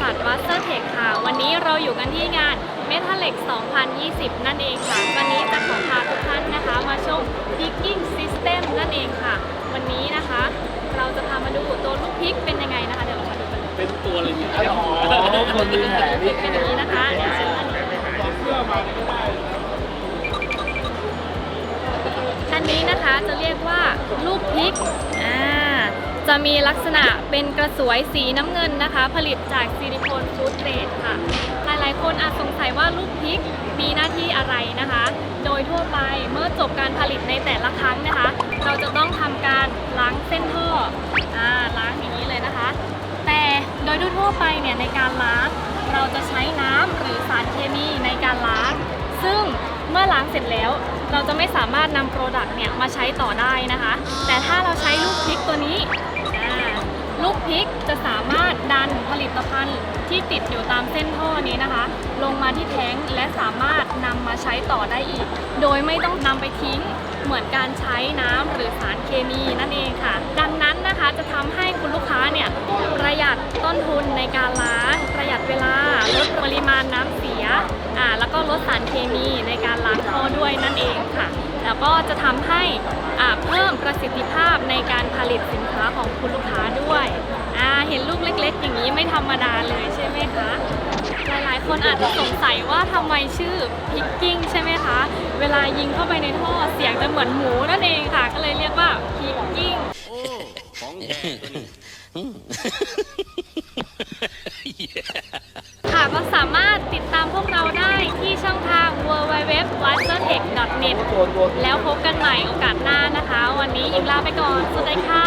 ษัทวัสเตอร์เทคค่ะ วันนี้เราอยู่กันที่งาน m e t a l e x 2020 นั่นเองค่ะ วันนี้จะขอพาทุกท่านนะคะ มาชม Picking System นั่นเองค่ะ วันนี้นะคะ เราจะพามาดูตัวลูกพริกเป็นยังไงนะคะ เดี๋ยวเรามาดูกันเลยเป็นตัวเลยเนี่ยอ๋อคนมีแผลนี่เป็นอย่างนี้นะคะเดี๋ยวเชิญอันนี้เสื้อมานี่ก็ได้อันนี้นะคะจะเรียกว่าลูกพริกอ่า จะมีลักษณะเป็นกระสวยสีน้ำเงินนะคะ ผลิตจากซิลิโคนฟูดเกรดค่ะ หลายๆ คนอาจสงสัยว่าลูกพริกมีหน้าที่อะไรนะคะ โดยทั่วไปเมื่อจบการผลิตในแต่ละครั้งนะคะ เราจะต้องทำการล้างเส้นท่ออ่าล้างอย่างนี้เลยนะคะ แต่โดยทั่วไปเนี่ยในการล้างเราจะใช้น้ำหรือสารเคมีในการล้าง ซึ่งเมื่อล้างเสร็จแล้ว เราจะไม่สามารถนำโปรดักต์เนี่ยมาใช้ต่อได้นะคะ แต่ถ้าเราใช้ลูกพริกตัวนี้ ลิกจะสามารถดันผลิตภัณฑ์ที่ติดอยู่ตามเส้นท่อนี้นะคะ ลงมาที่แท้งและสามารถนำมาใช้ต่อได้อีก โดยไม่ต้องนำไปทิ้งเหมือนการใช้น้ำหรือสารเคมีนั่นเองค่ะ ดังนั้นนะคะจะทำให้คุณลูกค้าเนี่ยประหยัดต้นทุนในการล้างประหยัดเวลาลดปริมาณน้ำเสียอ่าแล้วก็ลดสารเคมีในการล้างท่อด้วยนั่นเองค่ะ แล้วก็จะทำให้อ่าเพิ่มประสิทธิภาพในการผลิตสินค้าของคุณลูกค้า ห็นลูกเล็ก ๆ อย่างนี้ไม่ธรรมดาเลยใช่ไหมคะ หลายๆ คนอาจจะสงสัยว่าทำไมชื่อพิกกิ้งใช่ไหมคะ เวลายิงเข้าไปในท่อเสียงจะเหมือนหมูนั่นเองค่ะ ก็เลยเรียกว่าพิกกิ้งโอ้ของแท้ตัวนี้ค่ะก็สามารถติดตามพวกเราได้ที่ช่องทาง w w w w a t e r t e c h n e t ตัวตัวแล้วพบกันใหม่โอกาสหน้านะคะ วันนี้ยิงลาไปก่อน สวัสดีค่ะ